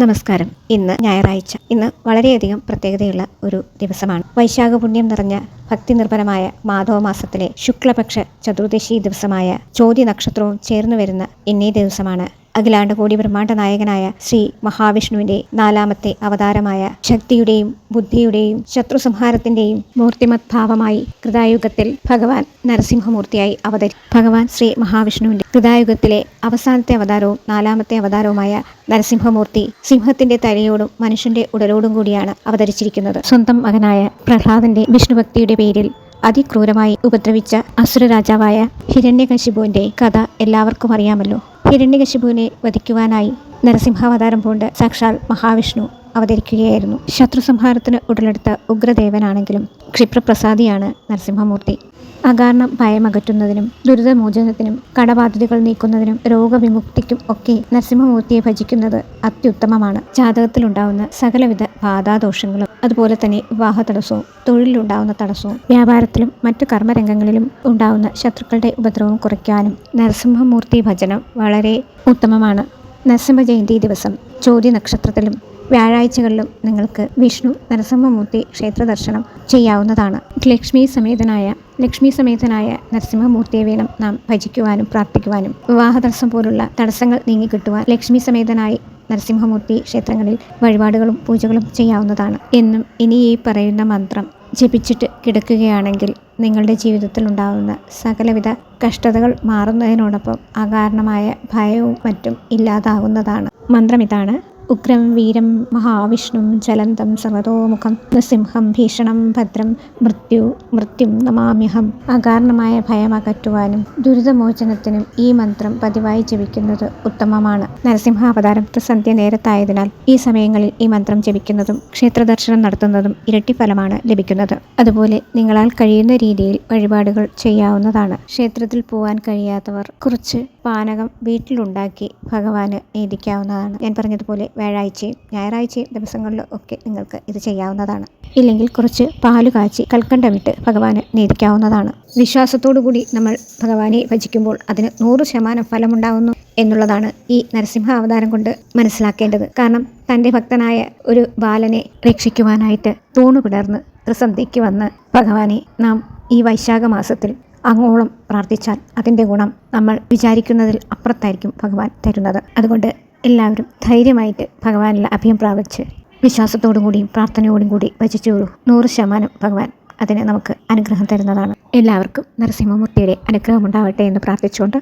നമസ്കാരം. ഇന്ന് ഞായറാഴ്ച. ഇന്ന് വളരെയധികം പ്രത്യേകതയുള്ള ഒരു ദിവസമാണ്. വൈശാഖ പുണ്യം നിറഞ്ഞ ഭക്തി നിർഭരമായ മാധവ മാസത്തിലെ ശുക്ലപക്ഷ ചതുർദശി ദിവസമായ ചോതി നക്ഷത്രവും ചേർന്നു വരുന്ന ഇന്നേ ദിവസമാണ്. അഖിലാണ്ട കോടി ബ്രഹ്മാണ്ട നായകനായ ശ്രീ മഹാവിഷ്ണുവിന്റെ നാലാമത്തെ അവതാരമായ ശക്തിയുടെയും ബുദ്ധിയുടെയും ശത്രുസംഹാരത്തിന്റെയും മൂർത്തിമത് ഭാവമായി കൃതായുഗത്തിൽ ഭഗവാൻ നരസിംഹമൂർത്തിയായി അവതരി ഭഗവാൻ ശ്രീ മഹാവിഷ്ണുവിന്റെ കൃതായുഗത്തിലെ അവസാനത്തെ അവതാരവും നാലാമത്തെ അവതാരവുമായ നരസിംഹമൂർത്തി സിംഹത്തിന്റെ തലയോടും മനുഷ്യന്റെ ഉടലോടും കൂടിയാണ് അവതരിച്ചിരിക്കുന്നത്. സ്വന്തം മകനായ പ്രഹ്ലാദന്റെ വിഷ്ണുഭക്തിയുടെ പേരിൽ അതിക്രൂരമായി ഉപദ്രവിച്ച അസുര രാജാവായ ഹിരണ്യകശിപുവിന്റെ കഥ എല്ലാവർക്കും അറിയാമല്ലോ. ഹിരണ്യകശിപുവിനെ വധിക്കുവാനായി നരസിംഹാവതാരം പൂണ്ട് സാക്ഷാൽ മഹാവിഷ്ണു അവതരിക്കുകയായിരുന്നു. ശത്രു സംഹാരത്തിന് ഉടലെടുത്ത ഉഗ്രദേവനാണെങ്കിലും ക്ഷിപ്രപ്രസാദിയാണ് നരസിംഹമൂർത്തി. അകാരണം ഭയമകറ്റുന്നതിനും ദുരിതമോചനത്തിനും കടബാധ്യതകൾ നീക്കുന്നതിനും രോഗവിമുക്തിക്കും ഒക്കെ നരസിംഹമൂർത്തിയെ ഭജിക്കുന്നത് അത്യുത്തമമാണ്. ജാതകത്തിലുണ്ടാവുന്ന സകലവിധ ബാധാദോഷങ്ങളും അതുപോലെ തന്നെ വിവാഹ തടസ്സവും തൊഴിലിലുണ്ടാവുന്ന തടസ്സവും വ്യാപാരത്തിലും മറ്റു കർമ്മരംഗങ്ങളിലും ഉണ്ടാവുന്ന ശത്രുക്കളുടെ ഉപദ്രവം കുറയ്ക്കാനും നരസിംഹമൂർത്തി ഭജനം വളരെ ഉത്തമമാണ്. നരസിംഹ ജയന്തി ദിവസം ചോദ്യ നക്ഷത്രത്തിലും വ്യാഴാഴ്ചകളിലും നിങ്ങൾക്ക് വിഷ്ണു നരസിംഹമൂർത്തി ക്ഷേത്ര ദർശനം ചെയ്യാവുന്നതാണ്. ലക്ഷ്മി സമേതനായ ലക്ഷ്മി സമേതനായ നരസിംഹമൂർത്തിയെ വേണം നാം ഭജിക്കുവാനും പ്രാർത്ഥിക്കുവാനും. വിവാഹ തടസ്സം പോലുള്ള തടസ്സങ്ങൾ നീങ്ങിക്കിട്ടുവാൻ ലക്ഷ്മി സമേതനായി നരസിംഹമൂർത്തി ക്ഷേത്രങ്ങളിൽ വഴിപാടുകളും പൂജകളും ചെയ്യാവുന്നതാണ്. എന്നും ഇനി ഈ പറയുന്ന മന്ത്രം. ജപിച്ചിട്ട് കിടക്കുകയാണെങ്കിൽ നിങ്ങളുടെ ജീവിതത്തിൽ ഉണ്ടാകുന്ന സകലവിധ കഷ്ടതകൾ മാറുന്നതിനോടൊപ്പം അകാരണമായ ഭയവും മറ്റും ഇല്ലാതാകുന്നതാണ് മന്ത്രം ഇതാണ്. ഉഗ്രം വീരം മഹാവിഷ്ണും ചലന്തം സർവതോമുഖം നൃസിംഹം ഭീഷണം ഭദ്രം മൃത്യു മൃത്യും നമാമ്യഹം. അകാരണമായ ഭയം അകറ്റുവാനും ദുരിതമോചനത്തിനും ഈ മന്ത്രം പതിവായി ജപിക്കുന്നത് ഉത്തമമാണ്. നരസിംഹാവതാരം സന്ധ്യ നേരത്തായതിനാൽ ഈ സമയങ്ങളിൽ ഈ മന്ത്രം ജപിക്കുന്നതും ക്ഷേത്രദർശനം നടത്തുന്നതും ഇരട്ടി ഫലമാണ് ലഭിക്കുന്നത്. അതുപോലെ നിങ്ങളാൽ കഴിയുന്ന രീതിയിൽ വഴിപാടുകൾ ചെയ്യാവുന്നതാണ്. ക്ഷേത്രത്തിൽ പോകാൻ കഴിയാത്തവർ കുറച്ച് പാനകം വീട്ടിലുണ്ടാക്കി ഭഗവാന് നേദിക്കാവുന്നതാണ്. ഞാൻ പറഞ്ഞതുപോലെ വ്യാഴാഴ്ചയും ഞായറാഴ്ചയും ദിവസങ്ങളിലും ഒക്കെ നിങ്ങൾക്ക് ഇത് ചെയ്യാവുന്നതാണ്. ഇല്ലെങ്കിൽ കുറച്ച് പാൽ കാച്ചി കൽക്കണ്ടമിട്ട് ഭഗവാന് നേദിക്കാവുന്നതാണ്. വിശ്വാസത്തോടു കൂടി നമ്മൾ ഭഗവാനെ ഭജിക്കുമ്പോൾ അതിന് നൂറ് ശതമാനം ഫലമുണ്ടാകുന്നു എന്നുള്ളതാണ് ഈ നരസിംഹ അവതാരം കൊണ്ട് മനസ്സിലാക്കേണ്ടത്. കാരണം തന്റെ ഭക്തനായ ഒരു ബാലനെ രക്ഷിക്കുവാനായിട്ട് തൂണു പിടർന്ന് ത്രിസന്ധിക്ക് വന്ന് ഭഗവാനെ നാം ഈ വൈശാഖ മാസത്തിൽ അങ്ങോളം പ്രാർത്ഥിച്ചാൽ അതിന്റെ ഗുണം നമ്മൾ വിചാരിക്കുന്നതിൽ അപ്പുറത്തായിരിക്കും ഭഗവാൻ തരുന്നത്. അതുകൊണ്ട് എല്ലാവരും ധൈര്യമായിട്ട് ഭഗവാനിൽ അഭയം പ്രാപിച്ച് വിശ്വാസത്തോടും കൂടിയും പ്രാർത്ഥനയോടും കൂടി ഭജിച്ചോളൂ നൂറ് ശതമാനം ഭഗവാൻ അതിന് നമുക്ക് അനുഗ്രഹം തരുന്നതാണ്. എല്ലാവർക്കും നരസിംഹമൂർത്തിയുടെ അനുഗ്രഹം ഉണ്ടാവട്ടെ എന്ന് പ്രാർത്ഥിച്ചുകൊണ്ട്